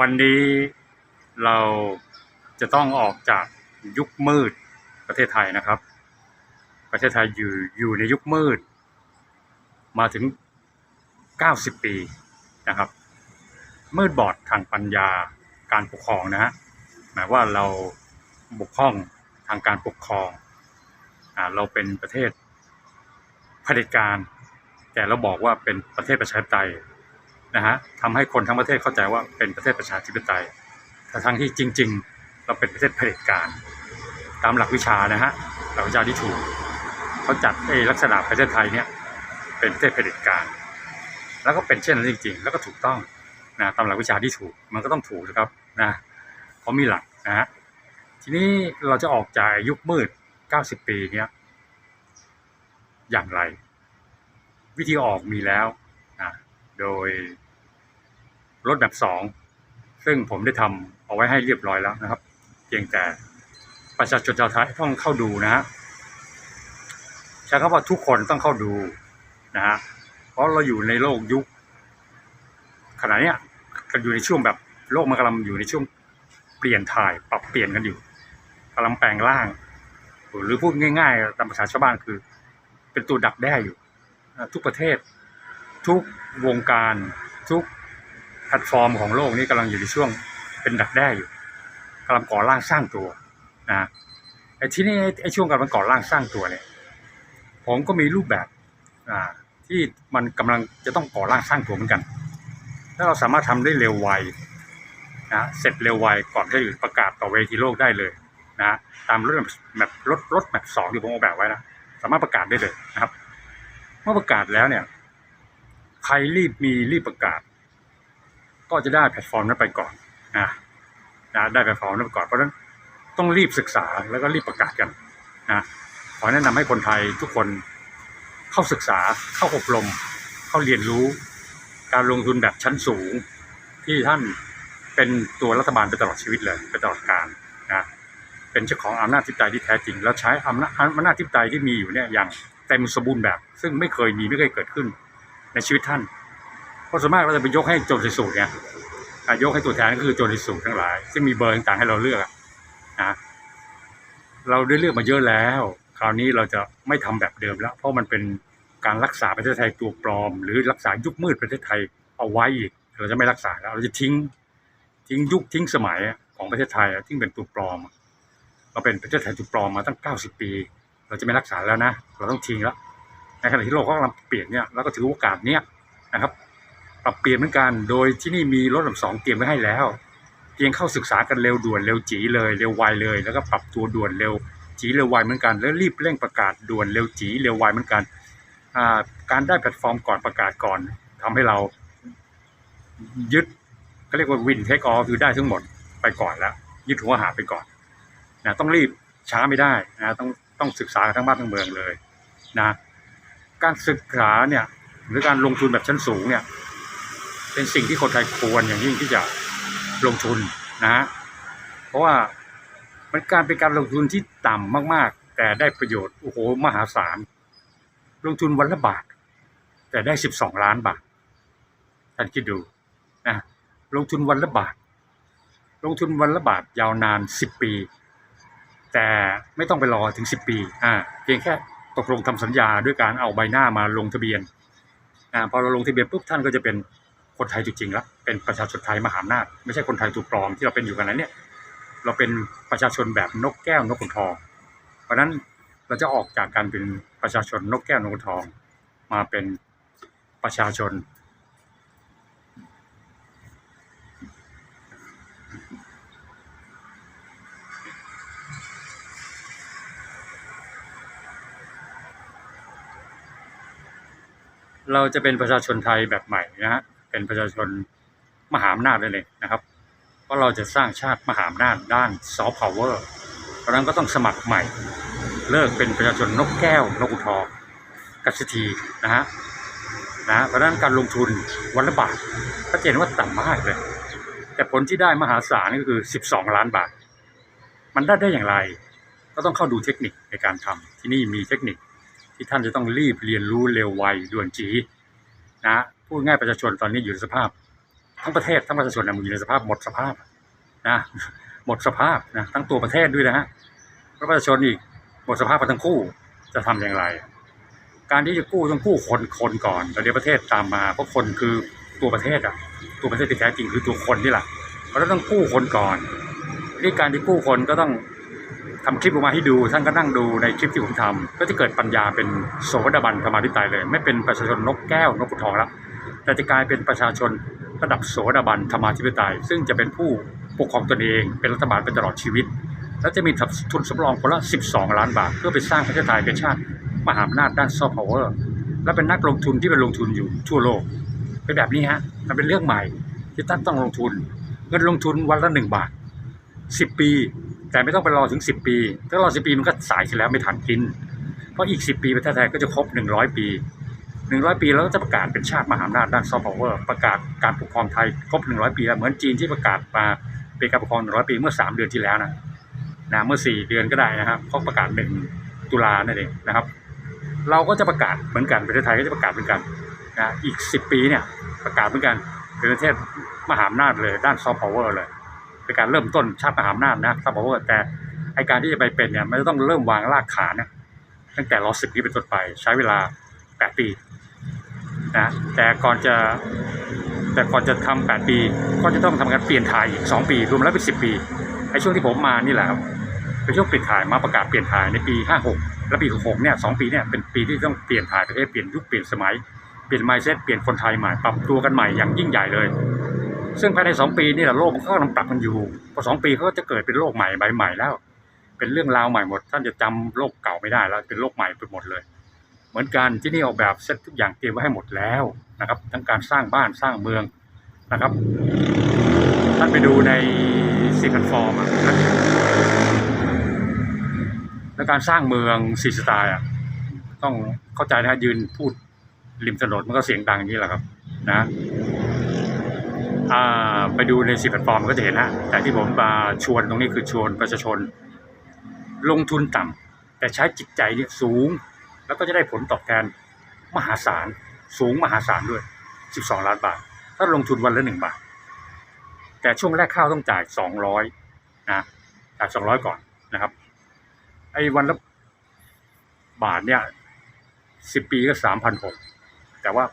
วันนี้เราจะต้องออกจากยุคมืดประเทศไทยนะครับ ประเทศไทยอยู่อยู่ในยุคมืด มาถึง 90 ปีนะครับ มืดบอดทางปัญญาการปกครองนะฮะหมายว่าเราบกพร่องทางการปกครองอ่าเราเป็นประเทศเผด็จการ แต่เราบอกว่าเป็นประเทศประชาธิปไตย นะฮะทำให้คนทั้งประเทศเข้าใจว่าเป็นประเทศประชาธิปไตยแต่ทั้งที่จริง ๆ เราเป็นประเทศเผด็จการ ตามหลักวิชานะฮะหลักวิชาที่ถูกเขาจัดไอ้ลักษณะประเทศไทยเนี่ยเป็นประเทศเผด็จการ แล้วก็เป็นเช่นนั้นจริง ๆ แล้วก็ถูกต้องนะตามหลักวิชาที่ถูกมันก็ต้องถูกนะครับนะเพราะมีหลักนะฮะทีนี้เราจะออกจากยุคมืด 90 ปีเนี้ยอย่างไร วิธีออกมีแล้วนะ โดยรถแบบสองซึ่งผมได้ทำเอาไว้ให้เรียบร้อยแล้วนะครับ เพียงแต่ประชาชนชาวไทยต้องเข้าดูนะฮะใช้คำว่าทุกคนต้องเข้าดูนะฮะเพราะเราอยู่ในโลกยุค ขณะเนี้ยก็อยู่ในช่วงแบบโลกมันกำลังอยู่ในช่วงเปลี่ยนถ่ายปรับเปลี่ยนกันอยู่กำลังแปลงร่าง หรือพูดง่ายๆตามภาษาชาวบ้านคือ เป็นตัวดักแด้อยู่ทุกประเทศ ทุกวงการทุกแพลตฟอร์มของโลกนี้กำลังอยู่ในช่วงเป็นดักแด้อยู่กำลังก่อร่างสร้างตัวนะไอ้ที่นี่ไอ้ช่วงกำลังก่อร่างสร้างตัวเนี่ยผมก็มีรูปแบบอ่าที่มันกำลังจะต้องก่อร่างสร้างตัวเหมือนกัน ถ้าเราสามารถทำได้เร็วไวนะเสร็จเร็วไวก่อนที่จะประกาศต่อเวทีโลกได้เลยนะตามรถแบบรถรถแบบสองที่ผมออกแบบไว้นะสามารถประกาศได้เลยนะครับ เมื่อประกาศแล้วเนี่ย ใครรีบมีรีบประกาศ ก็จะได้แพลตฟอร์มนั้นไปก่อนนะนะได้แพลตฟอร์มนั้นไปก่อนเพราะฉะนั้นต้องรีบศึกษาแล้วก็รีบประกาศกันนะขอแนะนำให้คนไทยทุกคนเข้าศึกษาเข้าอบรม เข้าเรียนรู้ การลงทุนแบบชั้นสูง ที่ท่านเป็นตัวรัฐบาลไปตลอดชีวิตเลยไปตลอดกาลนะเป็นเจ้าของอำนาจทิปไตยที่แท้จริง แล้วใช้อำนาจอำนาจทิปไตยที่มีอยู่เนี่ยอย่างเต็มสมบูรณ์แบบ ซึ่งไม่เคยมีไม่เคยเกิดขึ้น ในชีวิตท่าน เพราะส่วนมากเราจะไปยกให้โจรสิสูตรเนี่ยยกให้ตัวแทนก็คือโจรสิสูตรทั้งหลาย ซึ่งมีเบอร์ต่างๆให้เราเลือกนะเราได้เลือกมาเยอะแล้ว คราวนี้เราจะไม่ทำแบบเดิมแล้ว เพราะมันเป็นการรักษาประเทศไทยตัวปลอม หรือรักษายุคมืดประเทศไทยเอาไว้อีกเราจะไม่รักษาแล้วเราจะทิ้งทิ้งยุคทิ้งสมัยของประเทศไทยอะที่เป็นตัวปลอมเราเป็นประเทศไทยตัวปลอมมาตั้ง 90 ปี เราจะไม่รักษาแล้วนะ เราต้องทิ้งแล้ว ขณะที่โลกกำลังเปลี่ยนเนี่ยเราก็ถือโอกาสเนี้ยนะครับ ปรับเปลี่ยนเหมือนกัน โดยที่นี่มีรถลำสองเตรียมไว้ให้แล้วเพียงเข้าศึกษากันเร็วด่วนเร็วจีเลยเร็วไวเลย แล้วก็ปรับตัวด่วนเร็วจีเร็วไวเหมือนกัน แล้วรีบเร่งประกาศด่วนเร็วจีเร็วไวเหมือนกันการได้แพลตฟอร์มก่อนประกาศก่อนทำให้เรายึดก็เรียกว่าวินเทคออฟคือได้ทั้งหมดไปก่อนแล้ว ยึดหัวหาไปก่อนนะต้องรีบช้าไม่ได้นะต้องต้องศึกษาทั้งบ้านทั้งเมืองเลยนะ การศึกษาเนี่ยหรือการลงทุนแบบชั้นสูงเนี่ยเป็นสิ่งที่คนไทยควรอย่างยิ่งที่จะลงทุนนะฮะเพราะว่ามันการเป็นการลงทุนที่ต่ำมากๆ แต่ได้ประโยชน์โอ้โหมหาศาลลงทุนวันละบาท แต่ได้สิบสองล้านบาทท่านคิดดูนะลงทุนวันละบาท ลงทุนวันละบาทยาวนานสิบปี แต่ไม่ต้องไปรอถึงสิบปีอ่าเพียงแค่ ตกลงทำสัญญาด้วยการเอาใบหน้ามาลงทะเบียนอพอเราลงทะเบียนปุ๊บท่านก็จะเป็นคนไทยจริงๆแล้วเป็นประชาชนไทยมหาอำนาจไม่ใช่คนไทยตัวปลอมที่เราเป็นอยู่กันนั้นเนี่ยเราเป็นประชาชนแบบนกแก้วนกขุนทอง เพราะนั้นเราจะออกจากการเป็นประชาชนนกแก้วนกขุนทอง มาเป็นประชาชน เราจะเป็นประชาชนไทยแบบใหม่นะฮะเป็นประชาชนมหาอำนาจได้เลยนะครับ เพราะเราจะสร้างชาติมหาอำนาจด้านซอฟต์พาวเวอร์เพราะนั้นก็ต้องสมัครใหม่ เลิกเป็นประชาชนนกแก้วนกขุทองกัสทีนะฮะนะเพราะนั้นการลงทุนวันละบาทก็เห็นว่าต่ำมากเลย แต่ผลที่ได้มหาศาลก็คือ 12 ล้านบาท มันได้ได้อย่างไร ก็ต้องเข้าดูเทคนิคในการทำที่นี่มีเทคนิค ที่ท่านจะต้องรีบเรียนรู้เร็วไวด่วนจีนะพูดง่ายประชาชนตอนนี้อยู่ในสภาพ ทั้งประเทศทั้งประชาชนนี่ยมันอยู่ในสภาพหมดสภาพนะหมดสภาพนะทั้งตัวประเทศด้วยนะฮะแล้วประชาชนอีกหมดสภาพไปทั้งคู่จะทำอย่างไร การที่จะกู้ต้องกู้คนคนก่อนแล้วเดี๋ยวประเทศตามมาเพราะคนคือตัวประเทศอะตัวประเทศที่แท้จริงคือตัวคนนี่แหละเราต้องกู้คนก่อนนี่การที่กู้คนก็ต้อง ทำคลิปออกมาให้ดูท่านก็นั่งดูในคลิปที่ผมทำก็จะเกิดปัญญาเป็นโสดาบันธรรมาธิปไตยเลย ไม่เป็นประชาชนนกแก้วนกขุนทองแล้วแต่จะกลายเป็นประชาชนระดับโสดาบันธรรมาธิปไตย ซึ่งจะเป็นผู้ปกครองตนเอง เป็นรัฐบาลไปตลอดชีวิต และจะมีทุนสำรองคนละ 12 ล้านบาท เพื่อไปสร้างประเทศไทยเป็นชาติมหาอำนาจด้านซอฟต์พาวเวอร์และเป็นนักลงทุนที่เป็นลงทุนอยู่ทั่วโลก เป็นแบบนี้ฮะมันเป็นเรื่องใหม่ที่ท่านต้องลงทุน เงินลงทุนวันละหนึ่งบาทสิบปี แต่ไม่ต้องไปรอถึงสิบปี ถ้ารอสิบปีมันก็สายเสียแล้วไม่ทันกิน เพราะอีกสิบปีประเทศไทยก็จะครบหนึ่งร้อยปีหนึ่งร้อยปีแล้วก็จะประกาศเป็นชาติมหาอำนาจด้านซอฟต์พาวเวอร์ประกาศการปกครองไทยครบหนึ่งร้อยปีแล้วเหมือนจีนที่ประกาศมาเป็นการปกครองหนึ่งร้อยปีเมื่อสามเดือนที่แล้วนะนะเมื่อสี่เดือนก็ได้นะครับเขาประกาศหนึ่งตุลานั่นเองนะครับ เราก็จะประกาศเหมือนกันประเทศไทยก็จะประกาศเหมือนกันนะอีกสิบปีเนี่ยประกาศเหมือนกันเป็นประเทศมหาอำนาจเลยด้านซอฟต์พาวเวอร์เลย เป็นการเริ่มต้นชาติมหาอำนาจนะซอฟต์พาวเวอร์แต่ไอการที่จะไปเป็นเนี่ยมันจะต้องเริ่มวางรากฐานนะตั้งแต่รอสิบนี้เป็นต้นไปใช้เวลาแปดปีนะแต่ก่อนจะแต่ก่อนจะทำแปดปี ก็จะต้องทำการเปลี่ยนถ่ายอีกสองปี รวมแล้วเป็นสิบปีไอช่วงที่ผมมานี่แหละครับเป็นช่วงเปลี่ยนถ่ายมาประกาศเปลี่ยนถ่ายในปีห้าหกแล้วปี 66 เนี่ยสองปีเนี่ยเป็นปีที่ต้องเปลี่ยนถ่ายประเทศเปลี่ยนยุคเปลี่ยนสมัย เปลี่ยน mindset เปลี่ยนคนไทยใหม่ ปรับตัวกันใหม่อย่างยิ่งใหญ่เลย ซึ่งภายในสองปีนี่แหละโลกมันก็กำลังปรับมันอยู่พอสองปีเขาก็จะเกิดเป็นโลกใหม่ใบใหม่แล้ว เป็นเรื่องราวใหม่หมด ท่านจะจำโลกเก่าไม่ได้แล้วเป็นโลกใหม่ไปหมดเลย เหมือนกันที่นี่ออกแบบเซตทุกอย่างเตรียมไว้ให้หมดแล้วนะครับ ทั้งการสร้างบ้านสร้างเมืองนะครับ ท่านไปดูในซีคันฟอร์มอะและการสร้างเมืองสีสไตล์อะต้องเข้าใจนะฮะยืนพูดริมถนนมันก็เสียงดังอย่างนี้แหละครับ นะ ไปดูในสีแพลตฟอร์มก็จะเห็นนะแต่ที่ผมมาชวนตรงนี้คือชวนประชาชน ลงทุนต่ำแต่ใช้จิตใจเนี่ยสูง แล้วก็จะได้ผลตอบแทนมหาศาล สูงมหาศาลด้วย 12 ล้านบาท ถ้าลงทุนวันละหนึ่งบาท แต่ช่วงแรกข้าวต้องจ่าย 200นะจ่าย200 ก่อนนะครับไอ้วันละบาทเนี่ยสิบปีก็สามพันหกแต่ว่า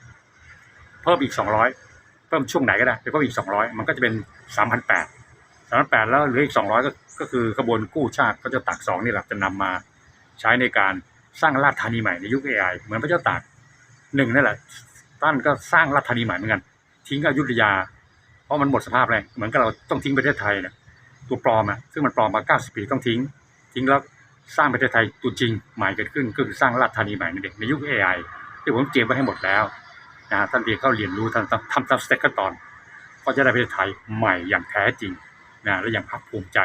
เพิ่มอีกสองร้อย พิ่มช่วงไหนก็ได้ไปเพิ่มอีกสองร้อยมันก็จะเป็นสามพันแปดสามพันแปดแล้วเหลืออีกสองร้อยก็ก็คือขบวนกู้ชาติก็จะตักสองนี่แหละจะนำมาใช้ในการสร้างราชธานีใหม่ในยุค AI เหมือนพระเจ้าตากหนึ่งนั่นแหละท่านก็สร้างราชธานีใหม่เหมือนกัน ทิ้งอยุธยา เพราะมันหมดสภาพเลยเหมือนกับเราต้องทิ้งประเทศไทยเนี่ยตัวปลอมอะซึ่งมันปลอมมาเก้าสิบปีต้องทิ้ง ทิ้งแล้วสร้างประเทศไทยตัวจริงใหม่เกิดขึ้นก็คือสร้างราชธานีใหม่ในเด็กในยุค AI ที่ผมเตรียมไว้ให้หมดแล้ว นะท่านเรียนเข้าเรียนรู้ท่านทำตามสเต็ปขั้นตอน ก็จะได้ประเทศไทยใหม่อย่างแท้จริงนะและอย่างภาคภูมิใจ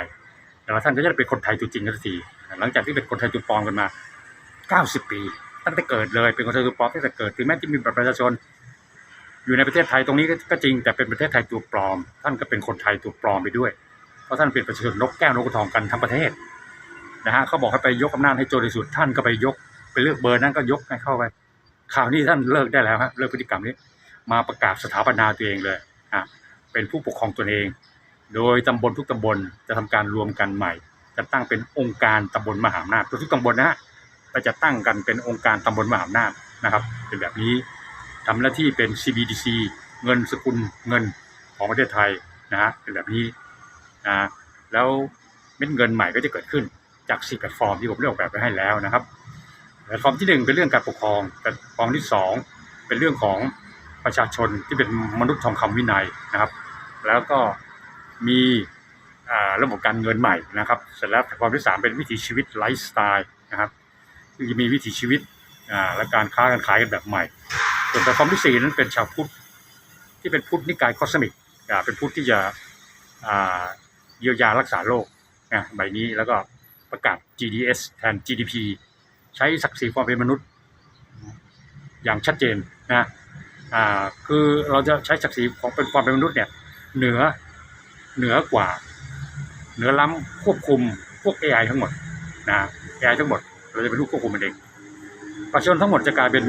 แล้วท่านก็จะได้เป็นคนไทยตัวจริงกันทีหลังจากที่เป็นคนไทยตัวปลอมกันมา 90 ปี ตั้งแต่เกิดเลยเป็นคนไทยตัวปลอมตั้งแต่เกิดถึงแม้จะมีบัตรประชาชน อยู่ในประเทศไทยตรงนี้ก็จริง แต่เป็นประเทศไทยตัวปลอม ท่านก็เป็นคนไทยตัวปลอมไปด้วย เพราะท่านเป็นประชาชนนกแก้วนกกระทองกันทั้งประเทศนะฮะเขาบอกให้ไปยกอำนาจให้โจรที่สุดท่านก็ไปยกไปเลือกเบอร์นั้นก็ยกให้เข้าไป ข่าวนี้ท่านเลิกได้แล้วฮะเลิกพฤติกรรมนี้ มาประกาศสถาปนาตัวเองเลยอะเป็นผู้ปกครองตนเอง โดยตำบลทุกตำบลจะทำการรวมกันใหม่ จะตั้งเป็นองค์การตำบลมหาอำนาจทุกตำบลนะฮะก็จะตั้งกันเป็นองค์การตำบลมหาอำนาจนะครับ เป็นแบบนี้ทำหน้าที่เป็น CBDC เงินสกุลเงินของประเทศไทยนะฮะเป็นแบบนี้นะแล้วเม็ดเงินใหม่ก็จะเกิดขึ้นจากสี่แพลตฟอร์มที่ผมได้ออกแบบไว้ให้แล้วนะครับ แพลตฟอร์มที่หนึ่งเป็นเรื่องการปกครองแพลตฟอร์มที่สองเป็นเรื่องของประชาชนที่เป็นมนุษย์ทองคำวินัยนะครับ แล้วก็มีระบบการเงินใหม่นะครับ เสร็จแล้วแพลตฟอร์มที่สามเป็นวิถีชีวิตไลฟ์สไตล์นะครับที่จะมีวิถีชีวิตและการค้าการขายกันแบบใหม่ ส่วนแพลตฟอร์มที่สี่นั้นเป็นชาวพุทธที่เป็นพุทธนิกายคอสมิกเป็นพุทธที่จะเยียวยารักษาโรคนะใบนี้แล้วก็ประกาศ GDS แทน GDP ใช้ศักดิ์ศรีความเป็นมนุษย์ อย่างชัดเจนนะอ่าคือเราจะใช้ศักดิ์ศรีของเป็นความเป็นมนุษย์เนี่ยเหนือเหนือกว่า เหนือล้ำควบคุมพวก AI ทั้งหมดนะ AI ทั้งหมดเราจะเป็นผู้ควบคุมมันเองประชาชนทั้งหมดจะกลายเป็น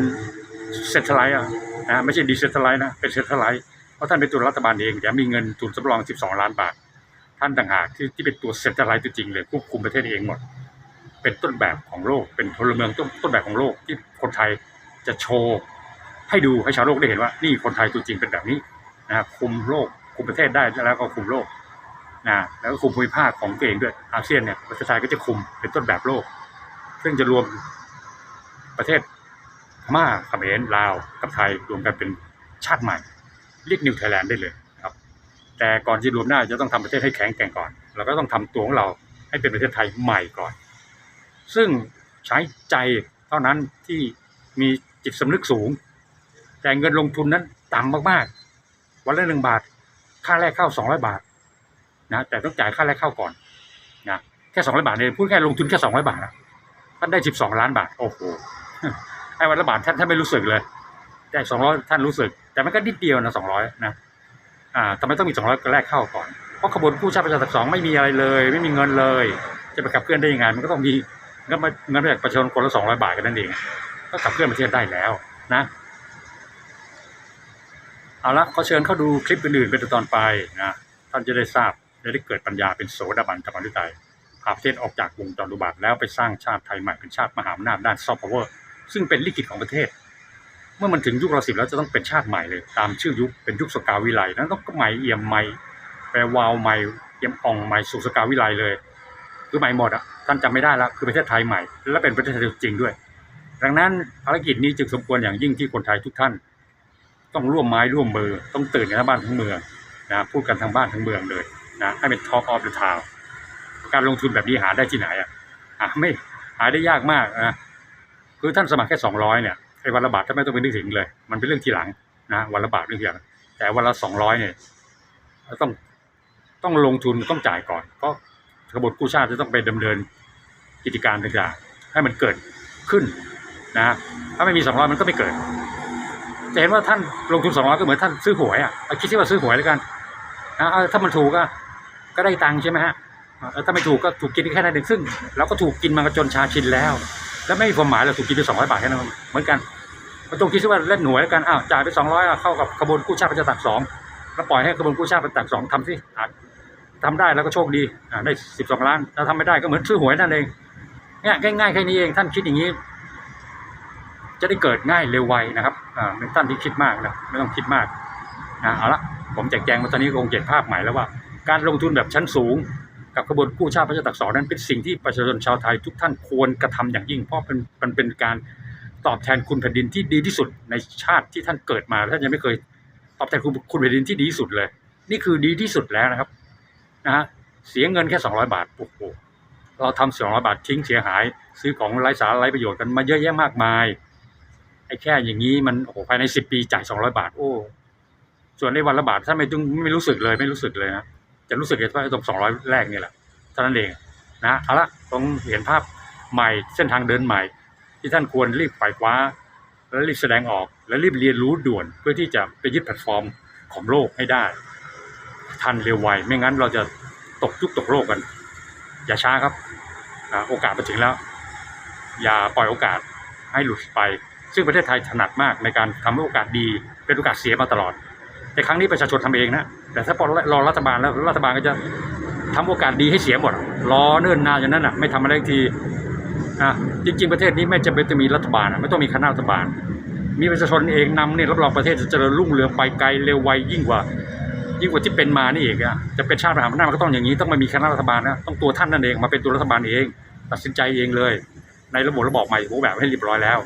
เซ็นทรัลไลท์นะไม่ใช่ดิเซ็นทรัลไลท์นะเป็นเซ็นทรัลไลท์เพราะท่านเป็นตัวรัฐบาลเองแถมมีเงินทุนสำรอง 12 ล้านบาท ท่านต่างหากที่ที่เป็นตัวเซ็นทรัลไลซ์ตัวจริงเลยควบคุมประเทศเองหมด เป็นต้นแบบของโลก เป็นพลเมืองต้นต้นแบบของโลกที่คนไทยจะโชว์ให้ดูให้ชาวโลกได้เห็นว่า นี่คนไทยตัวจริงเป็นแบบนี้นะครับคุมโลกคุมประเทศได้แล้วก็คุมโลกนะแล้วก็คุมภูมิภาคของตัวเองด้วยอาเซียนเนี่ยประเทศไทยก็จะคุมเป็นต้นแบบโลก ซึ่งจะรวมประเทศพม่าเขมรลาวกับไทยรวมกันเป็นชาติใหม่ เรียกนิวไทยแลนด์ได้เลยครับ แต่ก่อนที่รวมได้จะต้องทำประเทศให้แข็งแกร่งก่อน เราก็ต้องทำตัวของเราให้เป็นประเทศไทยใหม่ก่อน ซึ่งใช้ใจเท่านั้นที่มีจิตสำนึกสูง แต่เงินลงทุนนั้นต่ำมากๆ วันละหนึ่งบาท ค่าแรกเข้าสองร้อยบาทนะแต่ต้องจ่ายค่าแรกเข้าก่อนนะแค่สองร้อยบาทเนี่ยพูดแค่ลงทุนแค่สองร้อยบาทนะท่านได้สิบสองล้านบาท โอ้โหไอ้วันละบาทท่านท่านไม่รู้สึกเลยแต่สองร้อยท่านรู้สึก แต่มันก็นิดเดียวนะสองร้อยนะอ่าทำไมต้องมีสองร้อยแรกเข้าก่อนเพราะขบวนกู้ชาติประชาธิปไตยสองไม่มีอะไรเลย ไม่มีเงินเลย จะไปขับเคลื่อนได้ยังไงมันก็ต้องมี เงินมาเงินมาจากประชาชนคนละสองร้อยบาทกันนั่นเอง ก็ขับเคลื่อนประเทศได้แล้วนะเอาละขอเชิญเข้าดูคลิปอื่นๆเป็นตอนไปนะท่านจะได้ทราบและได้เกิดปัญญาเป็นโสดาบันธรรมนิไตยพาประเทศออกจากวงจรอุบาทแล้วไปสร้างชาติไทยใหม่เป็นชาติมหาอำนาจด้านซอฟต์พาวเวอร์ซึ่งเป็นลิขิตของประเทศ เมื่อมันถึงยุคเราสิบแล้วจะต้องเป็นชาติใหม่เลย ตามชื่อยุคเป็นยุคสกาวิไลนั้นต้องใหม่เอี่ยมใหม่แปลวาวใหม่เอี่ยมอ่องใหม่สู่สกาวิไลเลย คือใหม่หมดอะ ท่านจำไม่ได้แล้วคือประเทศไทยใหม่ และเป็นประเทศไทยจริงด้วย ดังนั้นภารกิจนี้จึงสมควรอย่างยิ่งที่คนไทยทุกท่าน ต้องร่วมไม้ร่วมมือต้องตื่นกันทั้งบ้านทั้งเมืองนะพูดกันทั้งบ้านทั้งเมืองเลยนะให้เป็น Talk of the Town การลงทุนแบบนี้หาได้ที่ไหนอะหาไม่หาได้ยากมากนะคือท่านสมัครแค่สองร้อยเนี่ยไอ้วันละบาทท่านไม่ต้องไปนึกถึงเลย มันเป็นเรื่องทีหลังนะวันละบาทเรื่องทีหลังแต่วันละสองร้อยเนี่ยต้องต้องลงทุนต้องจ่ายก่อนเพราะกระบวนกู้ชาติจะต้องไปดำเนิน กิจการต่างๆ ให้มันเกิดขึ้นนะถ้าไม่มีสองร้อยมันก็ไม่เกิด จะเห็นว่าท่านลงทุนสองร้อยก็เหมือนท่านซื้อหวยอะเอาคิดที่ว่าซื้อหวยแล้วกันนะถ้ามันถูกก็ก็ได้ตังค์ใช่ไหมฮะถ้าไม่ถูกก็ถูกกินแค่นั้นเองซึ่งเราก็ถูกกินมาจนชาชินแล้ว แล้วไม่มีความหมายเราถูกกินไปสองร้อยบาทแค่นั้นเหมือนกันมันต้องคิดว่าเล่นหน่วยแล้วกันอ้าวจ่ายไปสองร้อยเข้ากับขบวนกู้ชาติประชาตักสองแล้วปล่อยให้ขบวนกู้ชาติประชาตักสองทำสิทำได้แล้วก็โชคดีได้สิบสองล้านถ้าทำไม่ได้ก็เหมือนซื้อหวยนั่นเอง เนี่ยง่ายๆแค่นี้เองท่านคิดอย่างนี้ จะได้เกิดง่ายเร็วไวนะครับอ่าเป็นท่านที่คิดมากนะไม่ต้องคิดมากนะเอาละผมแจกแจงมาตอนนี้คงเห็นภาพใหม่แล้วว่า การลงทุนแบบชั้นสูง กับกระบวนกู้ชาติพระเจ้าตากสอนนั้นเป็นสิ่งที่ประชาชนชาวไทยทุกท่านควรกระทำอย่างยิ่ง เพราะมันมันเป็นการตอบแทนคุณแผ่นดินที่ดีที่สุดในชาติที่ท่านเกิดมาท่านยังไม่เคยตอบแทนคุณคุณแผ่นดินที่ดีที่สุดเลย นี่คือดีที่สุดแล้วนะครับนะฮะเสียเงินแค่สองร้อยบาทโอ้โห เราทำสองร้อยบาททิ้งเสียหาย ซื้อของไร้สาระไร้ประโยชน์กันมาเยอะแยะมากมายไอ้แค่อย่างนี้มันโอ้โหภายในสิบปีจ่ายสองร้อยบาท โอ้ส่วนในวันละบาทถ้าไม่ต้องไม่รู้สึกเลยไม่รู้สึกเลยนะจะรู้สึกแค่ตรงสองร้อยแรกนี่แหละเท่านั้นเองนะเอาละต้องเห็นภาพใหม่เส้นทางเดินใหม่ ที่ท่านควรรีบไขว่คว้า และรีบแสดงออก และรีบเรียนรู้ด่วนเพื่อที่จะไปยึดแพลตฟอร์มของโลกให้ได้ ทันเร็วไวไม่งั้นเราจะตกยุคตกโลกกัน อย่าช้าครับ อ่าโอกาสมาถึงแล้ว อย่าปล่อยโอกาสให้หลุดไป ซึ่งประเทศไทยถนัดมากในการทำให้โอกาสดีเป็นโอกาสเสียมาตลอด แต่ครั้งนี้ประชาชนทำเองนะ แต่ถ้าพอรอรัฐบาลแล้วรัฐบาลก็จะทำโอกาสดีให้เสียหมด รอเนิ่นนานอย่างนั้นอะไม่ทำอะไรทีนะจริงๆประเทศนี้ไม่จำเป็นต้องมีรัฐบาลอะไม่ต้องมีคณะรัฐบาล มีประชาชนเองนำเนี่ยรับรองประเทศจะเจริญรุ่งเรืองไปไกลเร็วไวยิ่งกว่า ยิ่งกว่าที่เป็นมานี่เองอะจะเป็นชาติมหาอำนาจมันก็ต้องอย่างนี้ต้องมามีคณะรัฐบาลนะต้องตัวท่านนั่นเองมาเป็นตัวรัฐบาลเอง ตัดสินใจเองเลย ในระบบระบอบใหม่โอ้แบบให้เรียบร้อยแล้ว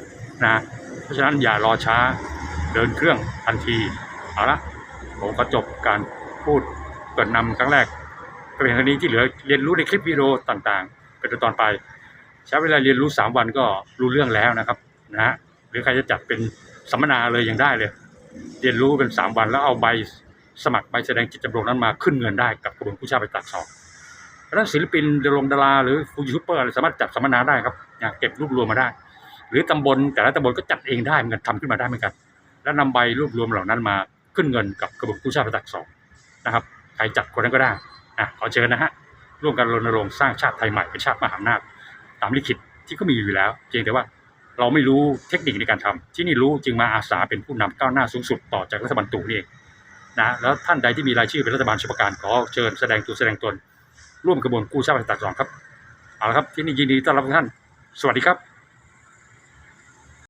นะเพราะฉะนั้นอย่ารอช้าเดินเครื่องทันทีเอาละผมก็จบการพูดเปิดนำครั้งแรกก็เป็นครั้งนี้ที่เหลือเรียนรู้ในคลิปวิดีโอต่างๆ เป็นตอนไปใช้เวลาเรียนรู้สามวันก็รู้เรื่องแล้วนะครับนะฮะหรือใครจะจัดเป็นสัมมนาเลยยังได้เลย เรียนรู้เป็นสามวันแล้วเอาใบ สมัครใบแสดงจิตจำนงนั้นมาขึ้นเงินได้กับกระบวนกู้ชาไปตักสอบเพราะนั้นศิลปินดารงดาราหรือยูทูบเบอร์อะไรสามารถจัดสัมมนาได้ครับเนี่ยเก็บรวบรวมมาได้ หรือตำบลแต่ละตำบลก็จัดเองได้เหมือนกันทำขึ้นมาได้เหมือนกัน แล้วนำใบรวบรวมเหล่านั้นมาขึ้นเงินกับกระบวนกู้ชาไปตักสอบนะครับใครจัดคนนั้นก็ได้อะขอเชิญนะฮะร่วมกันรณรงค์สร้างชาติไทยใหม่เป็นชาติมหาอำนาจตามลิขิตที่ก็มีอยู่แล้วเพียงแต่ว่าเราไม่รู้เทคนิคในการทำที่นี่รู้จึงมาอาสาเป็นผู้นำก้าวหน้าสูงสุดต่อจากรัฐบาลตู่นี่เอง นะแล้วท่านใดที่มีรายชื่อเป็นรัฐบาลฉบับการขอเชิญแสดงตัวแสดงตน ร่วมกระบวนกู้ชาติประชาธิปไตยสองครับเอาละครับที่นี่ยินดีต้อนรับทุกท่าน สวัสดีครับ